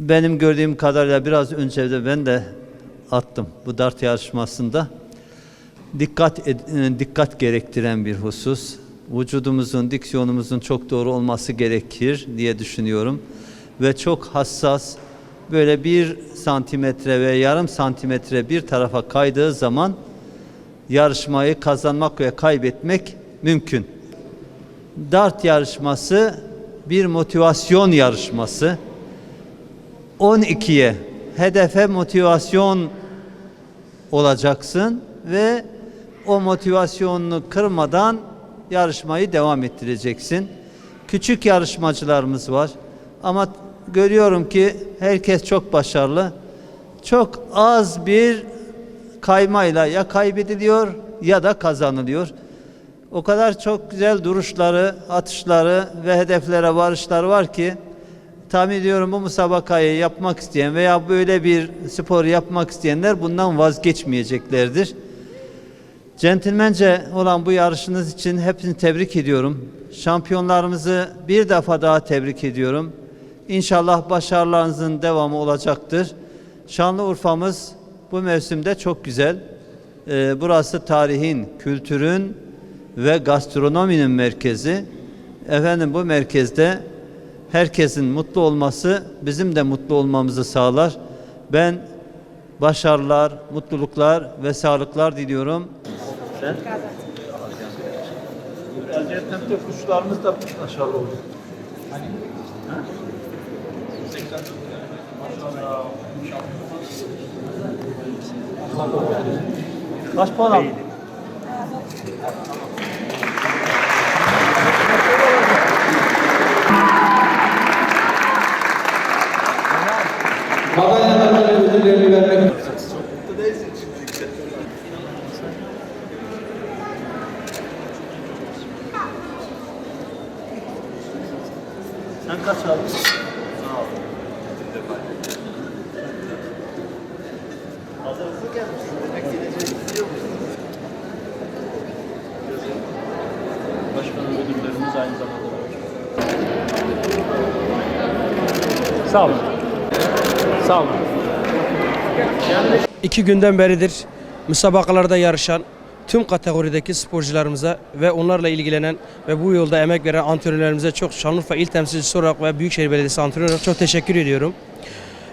benim gördüğüm kadarıyla biraz önce de ben de attım bu dart yarışmasında. Dikkat e, dikkat gerektiren bir husus. Vücudumuzun, diksiyonumuzun çok doğru olması gerekir diye düşünüyorum. Ve çok hassas, böyle bir santimetre ve yarım santimetre bir tarafa kaydığı zaman yarışmayı kazanmak ve kaybetmek mümkün. Dart yarışması bir motivasyon yarışması. 12'ye hedefe motivasyon olacaksın ve o motivasyonunu kırmadan yarışmayı devam ettireceksin. Küçük yarışmacılarımız var ama görüyorum ki herkes çok başarılı. Çok az bir kaymayla ya kaybediliyor ya da kazanılıyor. O kadar çok güzel duruşları, atışları ve hedeflere varışları var ki tahmin ediyorum bu musabakayı yapmak isteyen veya böyle bir spor yapmak isteyenler bundan vazgeçmeyeceklerdir. Centilmence olan bu yarışınız için hepsini tebrik ediyorum. Şampiyonlarımızı bir defa daha tebrik ediyorum. İnşallah başarılarınızın devamı olacaktır. Şanlıurfa'mız bu mevsimde çok güzel. Ee, burası tarihin, kültürün ve gastronominin merkezi. Efendim bu merkezde herkesin mutlu olması bizim de mutlu olmamızı sağlar. Ben başarılar, mutluluklar ve sağlıklar diliyorum. Sen? Gaziantep'te kuşlarımız da başarılı oldu. Kaç puan aldın? Ödüllerini vermek Sen kaç aldın? Sağ ol. Hazırlıklı gelmişsin. Demek geleceği istiyor musun? Başkanım ödüllerimiz aynı zamanda. Sağ olun. Sağ olun. İki günden beridir müsabakalarda yarışan tüm kategorideki sporcularımıza ve onlarla ilgilenen ve bu yolda emek veren antrenörlerimize çok Şanlıurfa İl Temsilcisi olarak ve Büyükşehir Belediyesi antrenörü çok teşekkür ediyorum.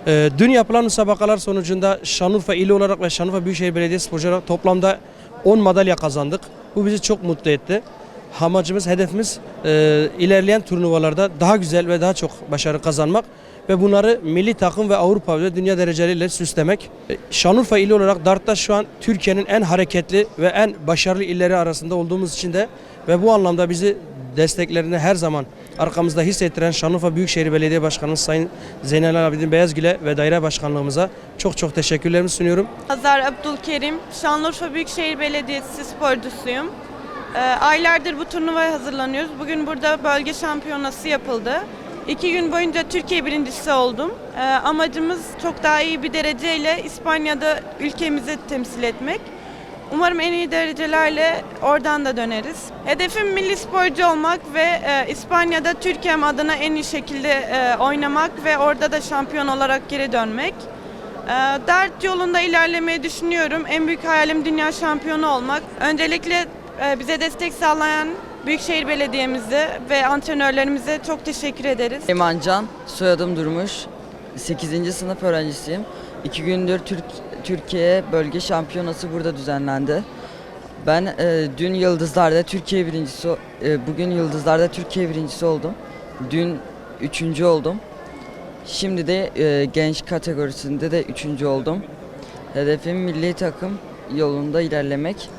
Ee, dün yapılan müsabakalar sonucunda Şanlıurfa ili olarak ve Şanlıurfa Büyükşehir Belediyesi sporcu olarak toplamda 10 madalya kazandık. Bu bizi çok mutlu etti. Amacımız, hedefimiz e, ilerleyen turnuvalarda daha güzel ve daha çok başarı kazanmak ve bunları milli takım ve Avrupa ve dünya dereceleriyle süslemek. E, Şanlıurfa ili olarak dartta şu an Türkiye'nin en hareketli ve en başarılı illeri arasında olduğumuz için de ve bu anlamda bizi desteklerini her zaman arkamızda hissettiren Şanlıurfa Büyükşehir Belediye Başkanımız Sayın Zeynel Abidin Beyazgül'e ve daire başkanlığımıza çok çok teşekkürlerimi sunuyorum. Hazar Abdülkerim, Şanlıurfa Büyükşehir Belediyesi sporcusuyum. Ee, aylardır bu turnuvaya hazırlanıyoruz. Bugün burada bölge şampiyonası yapıldı. İki gün boyunca Türkiye birincisi oldum. Ee, amacımız çok daha iyi bir dereceyle İspanya'da ülkemizi temsil etmek. Umarım en iyi derecelerle oradan da döneriz. Hedefim milli sporcu olmak ve e, İspanya'da Türkiye'm adına en iyi şekilde e, oynamak ve orada da şampiyon olarak geri dönmek. Ee, Dart yolunda ilerlemeyi düşünüyorum. En büyük hayalim dünya şampiyonu olmak. Öncelikle bize destek sağlayan Büyükşehir Belediye'mize ve antrenörlerimize çok teşekkür ederiz. Eyman Can, soyadım Durmuş. 8. sınıf öğrencisiyim. İki gündür Türk, Türkiye bölge şampiyonası burada düzenlendi. Ben e, dün Yıldızlar'da Türkiye birincisi, e, bugün Yıldızlar'da Türkiye birincisi oldum. Dün üçüncü oldum. Şimdi de e, genç kategorisinde de üçüncü oldum. Hedefim milli takım yolunda ilerlemek.